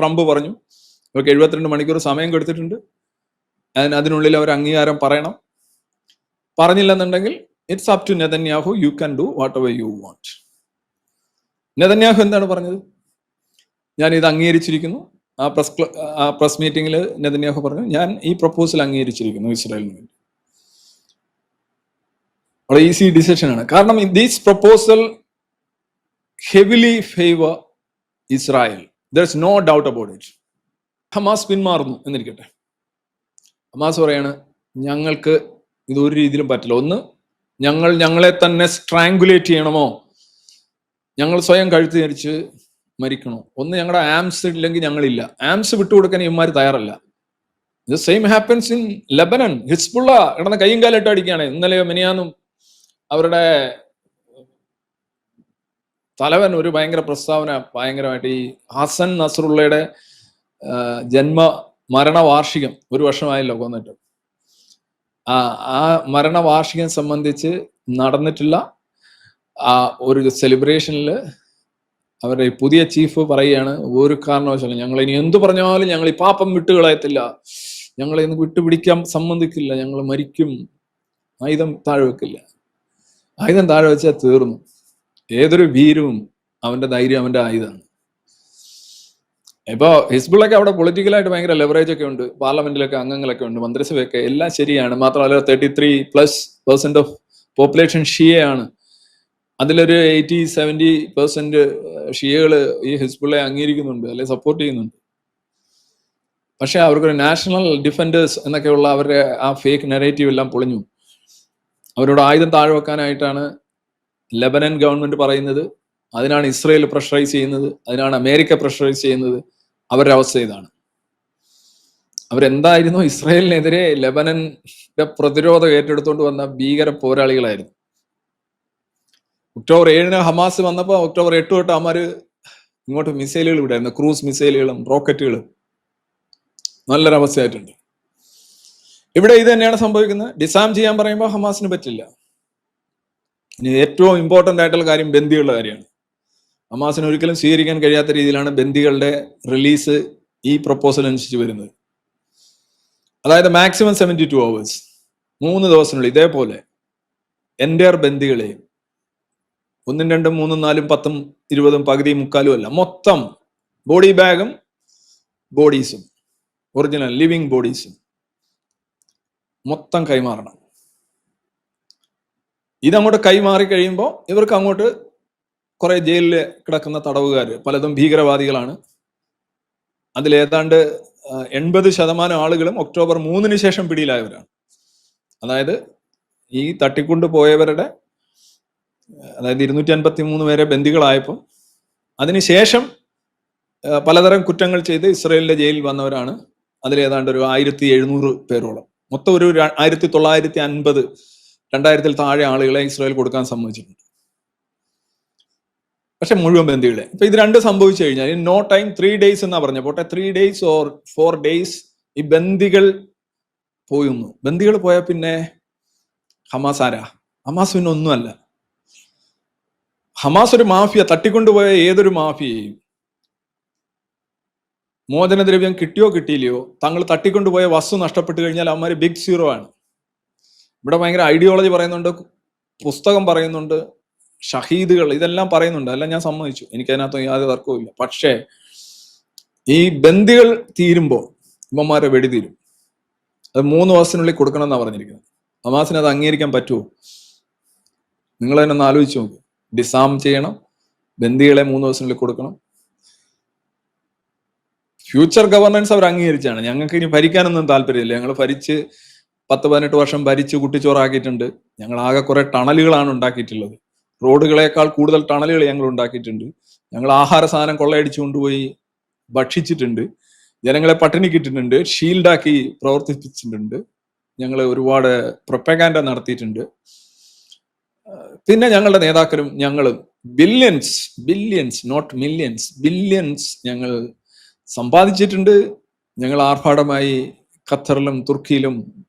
Trump പറഞ്ഞു. അവർക്ക് എഴുപത്തിരണ്ട് മണിക്കൂർ സമയം കൊടുത്തിട്ടുണ്ട്. അതിന് അതിനുള്ളിൽ അവർ അംഗീകാരം പറയണം. പറഞ്ഞില്ലെന്നുണ്ടെങ്കിൽ it's up to Netanyahu you can do whatever you want Netanyahu എന്താണ് പറഞ്ഞത്? ഞാൻ ഇത് അംഗീകരിച്ചിരിക്കുന്നു. ആ പ്രസ് ആ പ്രസ് മീറ്റിംഗിൽ നെതന്യാഹു പറഞ്ഞു ഞാൻ ഈ പ്രപ്പോസൽ അംഗീകരിച്ചിരിക്കുന്നു ഇസ്രായേലിന് വേണ്ടി. വളരെ ഈസി ഡിസിഷൻ ആണ്. കാരണം these proposal heavily favour Israel there is no doubt about it Hamas പിന്മാറുന്നു എന്നിരിക്കട്ടെ. ഹമാസ് പറയാണ് ഞങ്ങൾക്ക് ഇത് ഒരു രീതിയിലും പറ്റില്ല. ഒന്ന് ഞങ്ങൾ ഞങ്ങളെ തന്നെ സ്ട്രാങ്കുലേറ്റ് ചെയ്യണമോ? ഞങ്ങൾ സ്വയം കഴുത്ത് ധരിച്ച് മരിക്കണോ? ഒന്ന് ഞങ്ങളുടെ ആംസ് ഇല്ലെങ്കിൽ ഞങ്ങളില്ല. ആംസ് വിട്ടുകൊടുക്കാൻ ഇവന്മാർ തയ്യാറല്ല. ഇത് same happens in Lebanon Hezbollah കിടന്ന കൈയും കാലിട്ട് അടിക്കുകയാണ്. ഇന്നലെയോ മിനിയാന്നും അവരുടെ തലവൻ ഒരു ഭയങ്കര പ്രസ്താവന ഭയങ്കരമായിട്ട് ഈ ഹസൻ നസറുള്ളയുടെ ജന്മ മരണവാർഷികം ഒരു വർഷമായല്ലോ കൊന്നിട്ട് ആ ആ മരണവാർഷികം സംബന്ധിച്ച് നടന്നിട്ടുള്ള ആ ഒരു സെലിബ്രേഷനിൽ അവരുടെ പുതിയ ചീഫ് പറയുകയാണ് ഒരു കാരണവശാലും ഞങ്ങൾ ഇനി എന്തു പറഞ്ഞാലും ഞങ്ങൾ ഈ പാപ്പം വിട്ടുകളയത്തില്ല ഞങ്ങളെ ഇന്ന് വിട്ടുപിടിക്കാൻ സംബന്ധിക്കില്ല ഞങ്ങൾ മരിക്കും. ആയുധം താഴെ വെക്കില്ല. ആയുധം താഴെ വെച്ചാൽ തീർന്നു. ഏതൊരു വീരവും അവന്റെ ധൈര്യം അവന്റെ ആയുധമാണ് ഇപ്പോ ഹിസ്ബുള്ളൊക്കെ അവിടെ പൊളിറ്റിക്കലായിട്ട് ഭയങ്കര ലെവറേജ് ഒക്കെ ഉണ്ട്. പാർലമെന്റിലൊക്കെ അംഗങ്ങളൊക്കെ ഉണ്ട് മന്ത്രിസഭയൊക്കെ എല്ലാം ശരിയാണ്. മാത്രമല്ല thirty three plus percent of population ഷിയയാണ് അതിലൊരു എയ്റ്റി സെവന്റി പെർസെന്റ് ഷിയകൾ ഈ ഹിസ്ബുള്ളെ അംഗീകരിക്കുന്നുണ്ട് അല്ലെ സപ്പോർട്ട് ചെയ്യുന്നുണ്ട്. പക്ഷെ അവർക്കൊരു നാഷണൽ ഡിഫൻഡേഴ്സ് എന്നൊക്കെയുള്ള അവരുടെ ആ ഫേക്ക് നെറേറ്റീവ് എല്ലാം പൊളിഞ്ഞു. അവരോട് ആയുധം താഴെ വെക്കാനായിട്ടാണ് ലെബനൻ ഗവൺമെന്റ് പറയുന്നത് അതിനാണ് ഇസ്രയേൽ പ്രഷറൈസ് ചെയ്യുന്നത് അതിനാണ് അമേരിക്ക പ്രഷറൈസ് ചെയ്യുന്നത് അവരുടെ അവസ്ഥ ഇതാണ്. അവരെന്തായിരുന്നു? ഇസ്രയേലിനെതിരെ ലെബനന്റെ പ്രതിരോധം ഏറ്റെടുത്തുകൊണ്ട് വന്ന ഭീകര പോരാളികളായിരുന്നു. ഒക്ടോബർ ഏഴിന് ഹമാസ് വന്നപ്പോൾ ഒക്ടോബർ എട്ട് തൊട്ട് അമാര് ഇങ്ങോട്ട് മിസൈലുകൾ വിടായിരുന്നു ക്രൂസ് മിസൈലുകളും റോക്കറ്റുകളും നല്ലൊരവസ്ഥയായിട്ടുണ്ട്. ഇവിടെ ഇത് തന്നെയാണ് സംഭവിക്കുന്നത്. ഡിസാം ചെയ്യാൻ പറയുമ്പോൾ ഹമാസിന് പറ്റില്ല. ഇനി ഏറ്റവും ഇമ്പോർട്ടന്റ് ആയിട്ടുള്ള കാര്യം ബന്ദികളുടെ കാര്യമാണ്. ഹമാസിന് ഒരിക്കലും സ്വീകരിക്കാൻ കഴിയാത്ത രീതിയിലാണ് ബന്ദികളുടെ റിലീസ് ഈ പ്രപ്പോസൽ അനുസരിച്ച് വരുന്നത്. അതായത് മാക്സിമം സെവന്റി ടു അവേഴ്സ് മൂന്ന് ദിവസത്തിനുള്ളിൽ ഇതേപോലെ എന്റെ ബന്ദികളെയും ഒന്നും രണ്ടും മൂന്നും നാലും പത്തും ഇരുപതും പകുതിയും മുക്കാലും അല്ല മൊത്തം ബോഡി ബാഗും ബോഡീസും ഒറിജിനൽ ലിവിങ് ബോഡീസും മൊത്തം കൈമാറണം. ഇതങ്ങോട്ട് കൈമാറി കഴിയുമ്പോൾ ഇവർക്ക് അങ്ങോട്ട് കുറെ ജയിലിൽ കിടക്കുന്ന തടവുകാർ പലതും ഭീകരവാദികളാണ്. അതിലേതാണ്ട് എൺപത് ശതമാനം ആളുകളും ഒക്ടോബർ മൂന്നിന് ശേഷം പിടിയിലായവരാണ്. അതായത് ഈ തട്ടിക്കൊണ്ട് പോയവരുടെ അതായത് ഇരുന്നൂറ്റി അൻപത്തി മൂന്ന് പേരെ ബന്ദികളായപ്പോൾ അതിനുശേഷം പലതരം കുറ്റങ്ങൾ ചെയ്ത് ഇസ്രയേലിന്റെ ജയിലിൽ വന്നവരാണ്. അതിലേതാണ്ട് ഒരു ആയിരത്തി എഴുന്നൂറ് പേരോളം. മൊത്തം ഒരു ആയിരത്തി തൊള്ളായിരത്തി അൻപത് രണ്ടായിരത്തിൽ താഴെ ആളുകളെ ഇസ്രായേൽ കൊടുക്കാൻ സമ്മതിച്ചിട്ടുണ്ട്. പക്ഷെ മുഴുവൻ ബന്ധികളെ ഇപ്പൊ ഇത് രണ്ട് സംഭവിച്ചു കഴിഞ്ഞാൽ നോ ടൈം ത്രീ ഡേയ്സ് എന്നാ പറഞ്ഞ പോട്ടെ three days or four days ഈ ബന്ദികൾ പോയുന്നു. ബന്ദികൾ പോയാൽ പിന്നെ ഹമാസ് ആരാ? ഹമാസ് പിന്നെ ഒന്നുമല്ല. ഹമാസ് ഒരു മാഫിയ തട്ടിക്കൊണ്ടുപോയ ഏതൊരു മാഫിയയും മോചനദ്രവ്യം കിട്ടിയോ കിട്ടിയില്ലയോ തങ്ങൾ തട്ടിക്കൊണ്ടുപോയ വസ്തു നഷ്ടപ്പെട്ടു കഴിഞ്ഞാൽ അവന്മാര് ബിഗ് സീറോ ആണ്. ഇവിടെ ഭയങ്കര ഐഡിയോളജി പറയുന്നുണ്ട് പുസ്തകം പറയുന്നുണ്ട് ഷഹീദുകൾ ഇതെല്ലാം പറയുന്നുണ്ട്. അല്ല ഞാൻ സമ്മതിച്ചു. എനിക്ക് അതിനകത്ത് യാതൊരു തർക്കവും ഇല്ല. പക്ഷേ ഈ ബന്ദികൾ തീരുമ്പോൾ ഇവന്മാരെ വെടിതീരും. അത് മൂന്ന് മാസത്തിനുള്ളിൽ കൊടുക്കണം എന്നാണ് പറഞ്ഞിരിക്കുന്നത്. ഹമാസിന് അത് അംഗീകരിക്കാൻ പറ്റുമോ? നിങ്ങൾ തന്നെ ഒന്ന് ആലോചിച്ച് നോക്ക്. ഡിസാം ചെയ്യണം ബന്ദികളെ മൂന്ന് ദിവസത്തിനുള്ളിൽ കൊടുക്കണം. ഫ്യൂച്ചർ ഗവർണൻസ് അവർ അംഗീകരിച്ചാണ് ഞങ്ങൾക്ക് ഇനി ഭരിക്കാനൊന്നും താല്പര്യമില്ല. ഞങ്ങൾ ഭരിച്ച് പത്ത് പതിനെട്ട് വർഷം ഭരിച്ച് കുട്ടിച്ചോറാക്കിയിട്ടുണ്ട്. ഞങ്ങൾ ആകെ കുറെ ടണലുകളാണ് ഉണ്ടാക്കിയിട്ടുള്ളത്. റോഡുകളേക്കാൾ കൂടുതൽ ടണലുകൾ ഞങ്ങൾ ഉണ്ടാക്കിയിട്ടുണ്ട്. ഞങ്ങൾ ആഹാര സാധനം കൊള്ളയടിച്ചു കൊണ്ടുപോയി ഭക്ഷിച്ചിട്ടുണ്ട്. ജനങ്ങളെ പട്ടിണിക്കിട്ടിട്ടുണ്ട്. ഷീൽഡാക്കി പ്രവർത്തിപ്പിച്ചിട്ടുണ്ട്. ഞങ്ങൾ ഒരുപാട് പ്രൊപ്പഗാൻഡ നടത്തിയിട്ടുണ്ട്. പിന്നെ ഞങ്ങളുടെ നേതാക്കളും ഞങ്ങളും billions billions not millions billions ഞങ്ങൾ സമ്പാദിച്ചിട്ടുണ്ട്. ഞങ്ങൾ ആർഭാടമായി ഖത്തറിലും തുർക്കിയിലും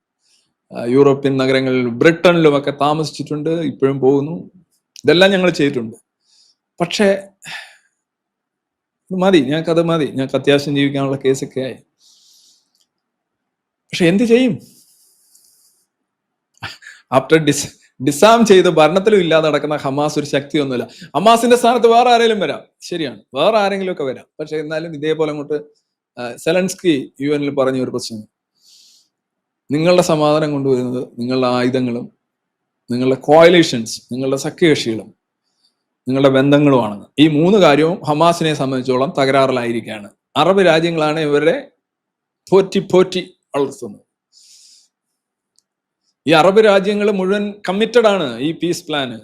യൂറോപ്യൻ നഗരങ്ങളിൽ ബ്രിട്ടനിലും ഒക്കെ താമസിച്ചിട്ടുണ്ട് ഇപ്പോഴും പോകുന്നു. ഇതെല്ലാം ഞങ്ങൾ ചെയ്തിട്ടുണ്ട്. പക്ഷേ മതി ഞങ്ങൾക്ക് അത് മതി. ഞങ്ങൾക്ക് അത്യാവശ്യം ജീവിക്കാനുള്ള കേസൊക്കെ ആയി. പക്ഷെ എന്ത് ചെയ്യും? ആഫ്റ്റർ ഡിസ് ഡിസാം ചെയ്ത് ഭരണത്തിലും ഇല്ലാതെ നടക്കുന്ന ഹമാസ് ഒരു ശക്തിയൊന്നുമില്ല. ഹമാസിന്റെ സ്ഥാനത്ത് വേറെ ആരെങ്കിലും വരാം. ശരിയാണ്. വേറെ ആരെങ്കിലും ഒക്കെ വരാം. പക്ഷെ എന്നാലും ഇതേപോലെ അങ്ങോട്ട് സെലൻസ്കി യു എനിൽ പറഞ്ഞ ഒരു പ്രശ്നം. നിങ്ങളുടെ സമാധാനം കൊണ്ടുവരുന്നത് നിങ്ങളുടെ ആയുധങ്ങളും നിങ്ങളുടെ കോയലേഷൻസ് നിങ്ങളുടെ സഖ്യകക്ഷികളും നിങ്ങളുടെ ബന്ധങ്ങളുമാണെന്ന്. ഈ മൂന്ന് കാര്യവും ഹമാസിനെ സംബന്ധിച്ചോളം തകരാറിലായിരിക്കുകയാണ്. അറബ് രാജ്യങ്ങളാണ് ഇവരെ പോറ്റി പോറ്റി വളർത്തുന്നത്. ഈ അറബ് രാജ്യങ്ങൾ മുഴുവൻ കമ്മിറ്റഡ് ആണ് ഈ പീസ് പ്ലാന്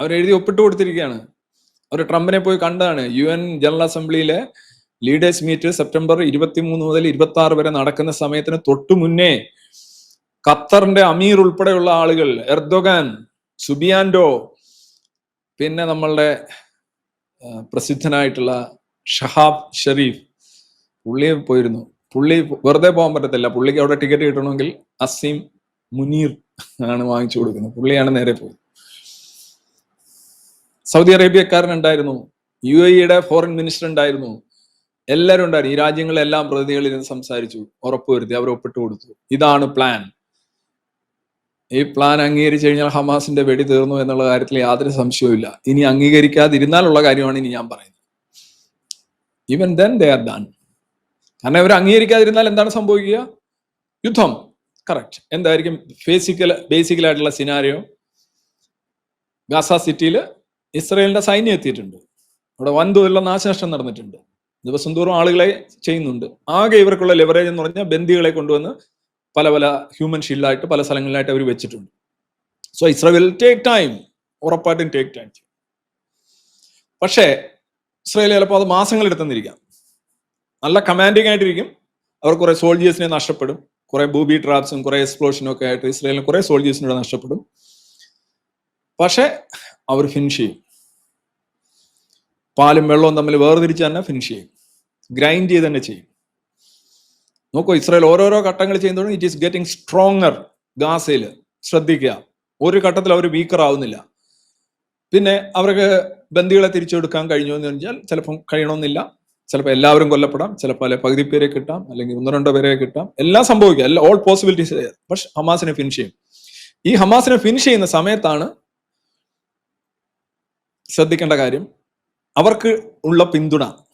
അവരെഴുതി ഒപ്പിട്ട് കൊടുത്തിരിക്കുകയാണ് അവർ ട്രംപിനെ പോയി കണ്ടതാണ്. യു എൻ ജനറൽ അസംബ്ലിയിലെ ലീഡേഴ്സ് മീറ്റ് സെപ്റ്റംബർ ഇരുപത്തിമൂന്ന് മുതൽ ഇരുപത്തി ആറ് വരെ നടക്കുന്ന സമയത്തിന് തൊട്ടു മുന്നേ ഖത്തറിന്റെ അമീർ ഉൾപ്പെടെയുള്ള ആളുകൾ എർദോഗാൻ സുബിയാൻഡോ പിന്നെ നമ്മളുടെ പ്രസിദ്ധനായിട്ടുള്ള ഷഹാബ് ഷെരീഫ് പുള്ളി പോയിരുന്നു. പുള്ളി വെറുതെ പോകാൻ പറ്റത്തില്ല. പുള്ളിക്ക് അവിടെ ടിക്കറ്റ് കിട്ടണമെങ്കിൽ അസീം മുനീർ ആണ് വാങ്ങിച്ചു കൊടുക്കുന്നത്. പുള്ളിയാണ് നേരെ പോയത്. സൗദി അറേബ്യക്കാരൻ ഉണ്ടായിരുന്നു. യു എയുടെ ഫോറിൻ മിനിസ്റ്റർ ഉണ്ടായിരുന്നു. എല്ലാവരും ഉണ്ടായിരുന്നു. ഈ രാജ്യങ്ങളെല്ലാം പ്രതിനിധികളിൽ നിന്ന് സംസാരിച്ചു. ഉറപ്പുവരുത്തി അവർ ഒപ്പിട്ട് കൊടുത്തു. ഇതാണ് പ്ലാൻ ഈ പ്ലാൻ അംഗീകരിച്ചു കഴിഞ്ഞാൽ ഹമാസിന്റെ വെടി തീർന്നു എന്നുള്ള കാര്യത്തിൽ യാതൊരു സംശയവുമില്ല. ഇനി അംഗീകരിക്കാതിരുന്നാലുള്ള കാര്യമാണ് ഇനി ഞാൻ പറയുന്നത്. Even then they are done കാരണം ഇവർ അംഗീകരിക്കാതിരുന്നാൽ എന്താണ് സംഭവിക്കുക? യുദ്ധം. കറക്റ്റ് എന്തായിരിക്കും? ബേസിക്കൽ ആയിട്ടുള്ള സിനാരിയോ ഗാസ സിറ്റിയിൽ ഇസ്രയേലിന്റെ സൈന്യം എത്തിയിട്ടുണ്ട്. അവിടെ വൻതോതിലുള്ള നാശനഷ്ടം നടന്നിട്ടുണ്ട്. ദിവസം തോറും ആളുകളെ ചെയ്യുന്നുണ്ട്. ആകെ ഇവർക്കുള്ള ലെവറേജ് എന്ന് പറഞ്ഞാൽ ബന്ദികളെ കൊണ്ടുവന്ന് പല പല ഹ്യൂമൻ ഷീൽഡായിട്ട് പല സ്ഥലങ്ങളിലായിട്ട് അവർ വെച്ചിട്ടുണ്ട്. സോ ഇസ്രയേൽ ടേക്ക് ടൈം ഉറപ്പായിട്ടും ടേക്ക് ടൈം പക്ഷേ ഇസ്രയേൽ ചിലപ്പോൾ അത് മാസങ്ങൾ എടുത്തെന്നിരിക്കാം നല്ല കമാൻഡിങ് ആയിട്ടിരിക്കും. അവർ കുറെ സോൾജിയേഴ്സിനെ നഷ്ടപ്പെടും. കുറെ ബൂബി ട്രാപ്സും കുറെ എക്സ്പ്ലോഷനും ഒക്കെ ആയിട്ട് ഇസ്രയേലിന് കുറെ സോൾജിയേഴ്സിനോട് നഷ്ടപ്പെടും. പക്ഷെ അവർ ഫിനിഷ് ചെയ്യും. പാലും വെള്ളവും തമ്മിൽ വേർതിരിച്ച് തന്നെ ഫിനിഷ് ചെയ്യും. ഗ്രൈൻഡ് ചെയ്ത് തന്നെ ചെയ്യും. നോക്കൂ ഇസ്രായേൽ ഓരോരോ ഘട്ടങ്ങൾ ചെയ്യുന്നതോടെ ഇറ്റ് ഈസ് ഗെറ്റിംഗ് സ്ട്രോങ്ങർ ഗാസയിൽ. ശ്രദ്ധിക്കുക. ഒരു ഘട്ടത്തിൽ അവർ വീക്കർ ആവുന്നില്ല. പിന്നെ അവർക്ക് ബന്ദികളെ തിരിച്ചെടുക്കാൻ കഴിഞ്ഞു എന്ന് പറഞ്ഞാൽ ചിലപ്പം കഴിയണമെന്നില്ല. ചിലപ്പോൾ എല്ലാവരും കൊല്ലപ്പെടാം. ചിലപ്പോൾ അല്ലെ പകുതി പേരെ കിട്ടാം. അല്ലെങ്കിൽ ഒന്നോ രണ്ടോ പേരെ കിട്ടാം. എല്ലാം സംഭവിക്കാം. എല്ലാ ഓൾ പോസിബിലിറ്റീസ് പക്ഷെ ഹമാസിനെ ഫിനിഷ് ചെയ്യും. ഈ ഹമാസിനെ ഫിനിഷ് ചെയ്യുന്ന സമയത്താണ് ശ്രദ്ധിക്കേണ്ട കാര്യം. അവർക്ക് ഉള്ള പിന്തുണ.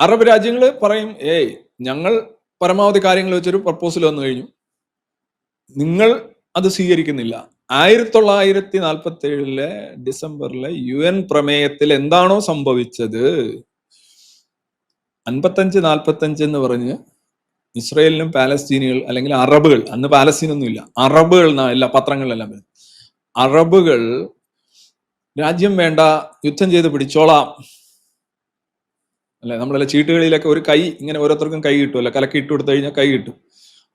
അറബ് രാജ്യങ്ങൾ പറയും ഏയ് ഞങ്ങൾ പരമാവധി കാര്യങ്ങൾ വെച്ചൊരു പ്രപ്പോസൽ വന്നു കഴിഞ്ഞു. നിങ്ങൾ അത് സ്വീകരിക്കുന്നില്ല. ആയിരത്തി തൊള്ളായിരത്തി നാൽപ്പത്തി ഏഴിലെ ഡിസംബറിലെ യു എൻ പ്രമേയത്തിൽ എന്താണോ സംഭവിച്ചത്? അൻപത്തഞ്ച് നാൽപ്പത്തഞ്ച് എന്ന് പറഞ്ഞ് ഇസ്രയേലിനും പാലസ്തീനികൾ അല്ലെങ്കിൽ അറബുകൾ അന്ന് പാലസ്തീനൊന്നും ഇല്ല അറബുകൾ എല്ലാ പത്രങ്ങളിലെല്ലാം അറബുകൾ രാജ്യം വേണ്ട യുദ്ധം ചെയ്ത് പിടിച്ചോളാം അല്ലെ? നമ്മളല്ല ചീട്ടുകളിലൊക്കെ ഒരു കൈ ഇങ്ങനെ ഓരോരുത്തർക്കും കൈ കിട്ടുമല്ലോ കലക്കി ഇട്ട് കൊടുത്തു കഴിഞ്ഞാൽ കൈ കിട്ടും.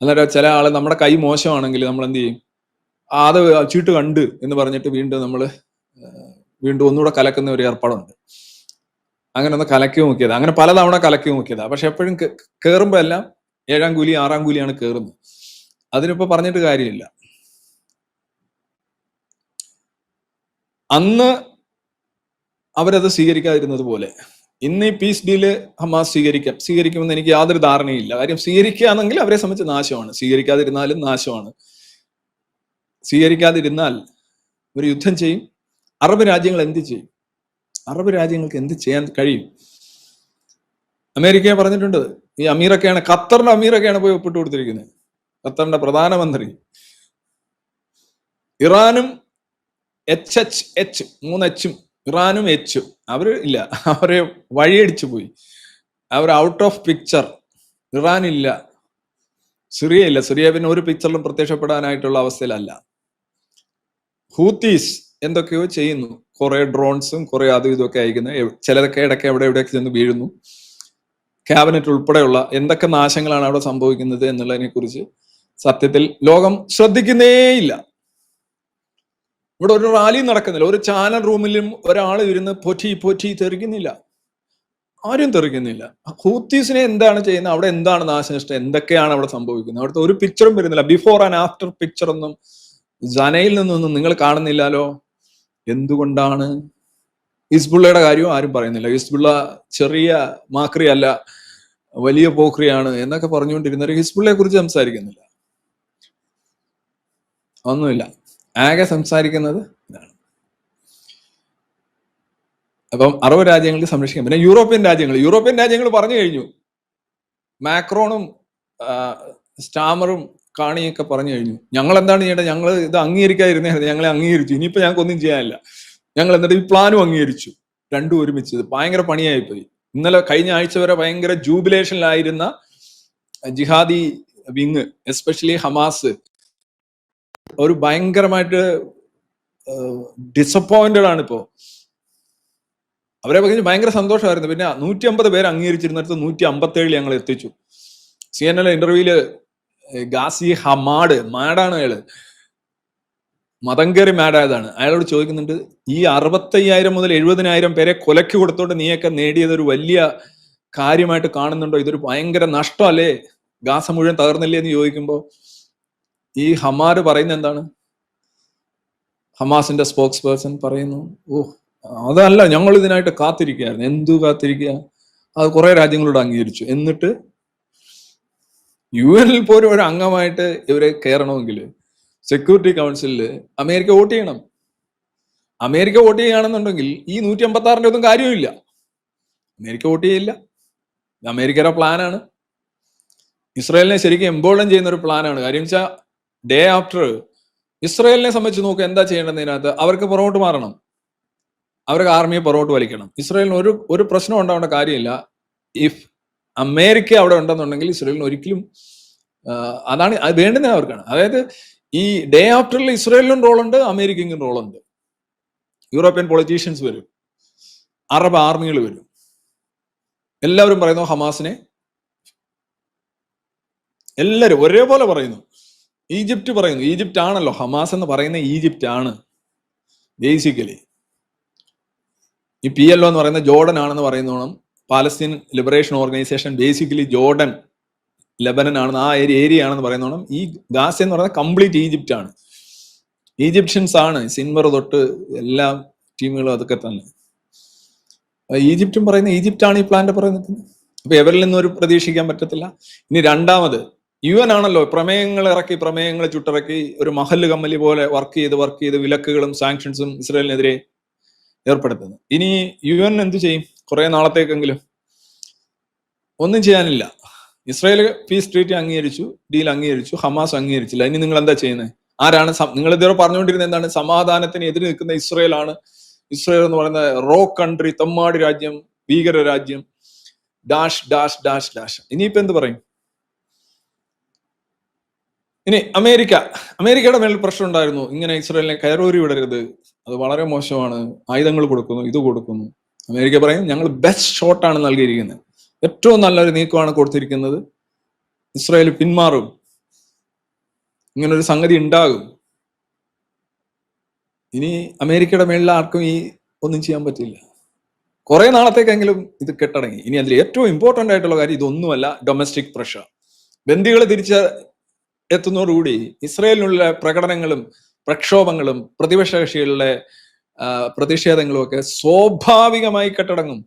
അന്നേരം ചില ആൾ നമ്മുടെ കൈ മോശമാണെങ്കിൽ നമ്മൾ എന്ത് ചെയ്യും? അത് ചീട്ട് കണ്ട് എന്ന് പറഞ്ഞിട്ട് വീണ്ടും നമ്മൾ വീണ്ടും ഒന്നുകൂടെ കലക്കുന്ന ഒരു ഏർപ്പാടുണ്ട്. അങ്ങനെ ഒന്ന് കലക്കി നോക്കിയത്. അങ്ങനെ പലതവണ കലക്കി നോക്കിയതാ. പക്ഷെ എപ്പോഴും കയറുമ്പോ എല്ലാം ഏഴാം കൂലി ആറാം കൂലിയാണ് കയറുന്നത് അതിനിപ്പോ പറഞ്ഞിട്ട് കാര്യമില്ല. അന്ന് അവരത് സ്വീകരിക്കാതിരുന്നത് പോലെ ഇന്ന് ഈ പീസ് ഡീൽ ഹമാസ് സ്വീകരിക്കാം. സ്വീകരിക്കുമെന്ന് എനിക്ക് യാതൊരു ധാരണയില്ല കാര്യം സ്വീകരിക്കുകയാണെങ്കിൽ അവരെ സംബന്ധിച്ച് നാശമാണ്. സ്വീകരിക്കാതിരുന്നാലും നാശമാണ്. സ്വീകരിക്കാതിരുന്നാൽ ഒരു യുദ്ധം ചെയ്യും. അറബ് രാജ്യങ്ങൾ എന്ത് ചെയ്യും? അറബ് രാജ്യങ്ങൾക്ക് എന്ത് ചെയ്യാൻ കഴിയും? അമേരിക്കയെ പറഞ്ഞിട്ടുണ്ട്. ഈ അമീറൊക്കെയാണ് ഖത്തറിന്റെ അമീറൊക്കെയാണ് പോയി ഒപ്പിട്ട് കൊടുത്തിരിക്കുന്നത്. ഖത്തറിന്റെ പ്രധാനമന്ത്രി. ഇറാനും എച്ച് എച്ച് എച്ച് മൂന്ന് എച്ചും ഇറാനും എച്ചും. അവർ ഇല്ല. അവരെ വഴിയടിച്ചു പോയി. അവർ ഔട്ട് ഓഫ് പിക്ചർ ഇറാൻ ഇല്ല. സിറിയ ഇല്ല. സിറിയ പിന്നെ ഒരു പിക്ചറിലും പ്രത്യക്ഷപ്പെടാനായിട്ടുള്ള അവസ്ഥയിലല്ല. ഹൂത്തീസ് എന്തൊക്കെയോ ചെയ്യുന്നു. കുറെ ഡ്രോൺസും കുറെ അതും ഇതൊക്കെ അയക്കുന്നു. ചിലതൊക്കെ ഇടയ്ക്ക് എവിടെ എവിടെയൊക്കെ ചെന്ന് വീഴുന്നു. ക്യാബിനറ്റ് ഉൾപ്പെടെയുള്ള എന്തൊക്കെ നാശങ്ങളാണ് അവിടെ സംഭവിക്കുന്നത് എന്നുള്ളതിനെ കുറിച്ച് സത്യത്തിൽ ലോകം ശ്രദ്ധിക്കുന്നേയില്ല. ഇവിടെ ഒരു റാലി നടക്കുന്നില്ല. ഒരു ചാനൽ റൂമിലും ഒരാൾ ഇരുന്ന് പൊറ്റി പൊറ്റി തെറിക്കുന്നില്ല. ആരും തെറിക്കുന്നില്ല. ഹൂത്തീസിനെ എന്താണ് ചെയ്യുന്നത്? അവിടെ എന്താണ് നാശനഷ്ടം? എന്തൊക്കെയാണ് അവിടെ സംഭവിക്കുന്നത്? അവിടുത്തെ ഒരു പിക്ചറും വരുന്നില്ല. ബിഫോർ ആൻഡ് ആഫ്റ്റർ പിക്ചർ ഒന്നും ജനയിൽ നിന്നൊന്നും നിങ്ങൾ കാണുന്നില്ലല്ലോ. എന്തുകൊണ്ടാണ്? ഹിസ്ബുള്ളയുടെ കാര്യവും ആരും പറയുന്നില്ല. ഹിസ്ബുള്ള ചെറിയ മാക്രി അല്ല വലിയ പോക്രിയാണ് എന്നൊക്കെ പറഞ്ഞുകൊണ്ടിരുന്നവർ ഹിസ്ബുള്ളയെ കുറിച്ച് സംസാരിക്കുന്നില്ല. ഒന്നുമില്ല. ആകെ സംസാരിക്കുന്നത് ഇതാണ്. അപ്പം അറബ് രാജ്യങ്ങളിൽ സംരക്ഷിക്കാം പിന്നെ യൂറോപ്യൻ രാജ്യങ്ങൾ യൂറോപ്യൻ രാജ്യങ്ങൾ പറഞ്ഞു കഴിഞ്ഞു. മാക്രോണും സ്റ്റാമറും കാണിയൊക്കെ പറഞ്ഞു കഴിഞ്ഞു. ഞങ്ങൾ എന്താണ് ചെയ്യേണ്ടത്? ഞങ്ങൾ ഇത് അംഗീകരിക്കാതിരുന്നായിരുന്നു ഞങ്ങളെ അംഗീകരിച്ചു. ഇനിയിപ്പോൾ ഞങ്ങൾക്ക് ഒന്നും ചെയ്യാനില്ല. ഞങ്ങൾ എന്നിട്ട് ഈ പ്ലാനും അംഗീകരിച്ചു. രണ്ടും ഒരുമിച്ച്. ഇത് ഭയങ്കര പണിയായിപ്പോയി. ഇന്നലെ കഴിഞ്ഞ ആഴ്ച വരെ ഭയങ്കര ജൂബിലേഷനിലായിരുന്ന ജിഹാദി വിങ് എസ്പെഷ്യലി ഹമാസ് ഒരു ഭയങ്കരമായിട്ട് ഡിസപ്പോയിന്റഡ് ആണ് ഇപ്പോ. അവരെ പറഞ്ഞ് ഭയങ്കര സന്തോഷമായിരുന്നു. പിന്നെ നൂറ്റി അമ്പത് പേര് അംഗീകരിച്ചിരുന്നിടത്ത് നൂറ്റി അമ്പത്തി ഏഴിൽ ഞങ്ങൾ എത്തിച്ചു സി എൻ എൽ ഇന്റർവ്യൂൽ ഗാസി ഹമാഡ് മാഡാണ് അയാൾ. മതം കയറി മാഡായതാണ്. അയാളോട് ചോദിക്കുന്നുണ്ട് ഈ അറുപത്തയ്യായിരം മുതൽ എഴുപതിനായിരം പേരെ കൊലക്ക് കൊടുത്തോണ്ട് നീയൊക്കെ നേടിയത് ഒരു വലിയ കാര്യമായിട്ട് കാണുന്നുണ്ടോ? ഇതൊരു ഭയങ്കര നഷ്ടമല്ലേ? ഗാസ മുഴുവൻ തകർന്നില്ലേ? എന്ന് ചോദിക്കുമ്പോ ഈ ഹമാർ പറയുന്ന എന്താണ്? ഹമാസിന്റെ സ്പോക്സ് പേഴ്സൺ പറയുന്നു ഓ അതല്ല ഞങ്ങൾ ഇതിനായിട്ട് കാത്തിരിക്കുകയായിരുന്നു. എന്തു കാത്തിരിക്കുക? അത് കുറെ രാജ്യങ്ങളോട് അംഗീകരിച്ചു. എന്നിട്ട് യു എനിൽ പോലും ഒരു അംഗമായിട്ട് ഇവരെ കയറണമെങ്കിൽ സെക്യൂരിറ്റി കൗൺസിലിൽ അമേരിക്ക വോട്ട് ചെയ്യണം. അമേരിക്ക വോട്ട് ചെയ്യുകയാണെന്നുണ്ടെങ്കിൽ ഈ നൂറ്റി അമ്പത്തി ആറിന്റെ ഒന്നും കാര്യമില്ല അമേരിക്ക വോട്ട് ചെയ്യില്ല. അമേരിക്കയുടെ പ്ലാനാണ് ഇസ്രായേലിനെ ശരിക്കും എംബോൾഡൻ ചെയ്യുന്ന ഒരു പ്ലാനാണ് കാര്യം വെച്ചാൽ ഡേ ആഫ്റ്റർ ഇസ്രായേലിനെ സംബന്ധിച്ച് നോക്കുക എന്താ ചെയ്യേണ്ടത് ഇതിനകത്ത് അവർക്ക് പുറകോട്ട് മാറണം. അവർക്ക് ആർമിയെ പുറകോട്ട് വലിക്കണം. ഇസ്രായേലിന് ഒരു ഒരു പ്രശ്നം ഉണ്ടാവേണ്ട കാര്യമില്ല. ഇഫ് അമേരിക്ക അവിടെ ഉണ്ടെന്നുണ്ടെങ്കിൽ ഇസ്രായേലിന് ഒരിക്കലും അതാണ് അത് വേണ്ടുന്നത് അവർക്കാണ്. അതായത് ഈ ഡേ ആഫ്റ്ററിൽ ഇസ്രായേലിനും റോളുണ്ട് അമേരിക്കയ്ക്കും റോളുണ്ട്. യൂറോപ്യൻ പൊളിറ്റീഷ്യൻസ് വരും. അറബ് ആർമികൾ വരും. എല്ലാവരും പറയുന്നു ഹമാസിനെ. എല്ലാവരും ഒരേപോലെ പറയുന്നു. ഈജിപ്റ്റ് പറയുന്നു. ഈജിപ്റ്റ് ആണല്ലോ. ഹമാസ് എന്ന് പറയുന്ന ഈജിപ്റ്റ് ആണ്. ബേസിക്കലി ഈ പി എൽ എന്ന് പറയുന്ന ജോർഡൻ ആണെന്ന് പറയുന്നോണം. Palestine liberation organisation basically Jordan Lebanon ആണെന്ന് ആ ഏരിയ ഏരിയ ആണെന്ന് പറയുന്നോണം. ഈ ഗാസ എന്ന് പറയുന്നത് കംപ്ലീറ്റ് ഈജിപ്റ്റ് ആണ്. ഈജിപ്ഷ്യൻസ് ആണ്. സിൻവർ തൊട്ട് എല്ലാ ടീമുകളും അതൊക്കെ തന്നെ. ഈജിപ്റ്റും പറയുന്ന ഈജിപ്റ്റ് ആണ് ഈ പ്ലാന്റ് പറയുന്നത്. അപ്പൊ എവരിൽ നിന്നും ഒരു പ്രതീക്ഷിക്കാൻ പറ്റത്തില്ല. ഇനി രണ്ടാമത് യു എൻ ആണല്ലോ പ്രമേയങ്ങൾ ഇറക്കി പ്രമേയങ്ങൾ ചുട്ടിറക്കി ഒരു മഹൽ കമ്മലി പോലെ വർക്ക് ചെയ്ത് വർക്ക് ചെയ്ത് വിലക്കുകളും സാങ്ഷൻസും ഇസ്രയേലിനെതിരെ ഏർപ്പെടുത്തുന്നത് ഇനി യു എൻ എന്ത് ചെയ്യും? കുറെ നാളത്തേക്കെങ്കിലും. ഒന്നും ചെയ്യാനില്ല. ഇസ്രായേൽ പീസ് ട്രീറ്റ് അംഗീകരിച്ചു ഡീൽ അംഗീകരിച്ചു ഹമാസ് അംഗീകരിച്ചില്ല. ഇനി നിങ്ങൾ എന്താ ചെയ്യുന്നത് ആരാണ് നിങ്ങൾ ഇതുവരെ പറഞ്ഞുകൊണ്ടിരുന്നത് എന്താണ്? സമാധാനത്തിന് എതിര് നിൽക്കുന്ന ഇസ്രയേലാണ് ഇസ്രയേൽ എന്ന് പറയുന്ന റോ കൺട്രി തമ്മാടി രാജ്യം ഭീകര രാജ്യം ഡാഷ് ഡാഷ് ഡാഷ് ഡാഷ് ഇനിയിപ്പോ എന്ത് പറയും? ഇനി അമേരിക്ക. അമേരിക്കയുടെ മേൽ പ്രശ്നം ഉണ്ടായിരുന്നു. ഇങ്ങനെ ഇസ്രായേലിനെ കയറൂരി വിടരുത്. അത് വളരെ മോശമാണ്. ആയുധങ്ങൾ കൊടുക്കുന്നു ഇത് കൊടുക്കുന്നു. അമേരിക്ക പറയും ഞങ്ങൾ ബെസ്റ്റ് ഷോട്ടാണ് നൽകിയിരിക്കുന്നത്. ഏറ്റവും നല്ലൊരു നീക്കമാണ് കൊടുത്തിരിക്കുന്നത്. ഇസ്രായേൽ പിന്മാറും. ഇങ്ങനൊരു സംഗതി ഉണ്ടാകും. ഇനി അമേരിക്കയുടെ മേളിൽ ആർക്കും ഈ ഒന്നും ചെയ്യാൻ പറ്റില്ല. കുറെ നാളത്തേക്കെങ്കിലും ഇത് കെട്ടടങ്ങി. ഇനി അതിൽ ഏറ്റവും ഇമ്പോർട്ടന്റ് ആയിട്ടുള്ള കാര്യം ഇതൊന്നുമല്ല ഡൊമസ്റ്റിക് പ്രഷർ ബന്ദികൾ തിരിച്ച എത്തുന്നതോടുകൂടി ഇസ്രയേലിനുള്ള പ്രകടനങ്ങളും പ്രക്ഷോഭങ്ങളും പ്രതിപക്ഷ കക്ഷികളുടെ പ്രതിഷേധങ്ങളും ഒക്കെ സ്വാഭാവികമായി കെട്ടടങ്ങും.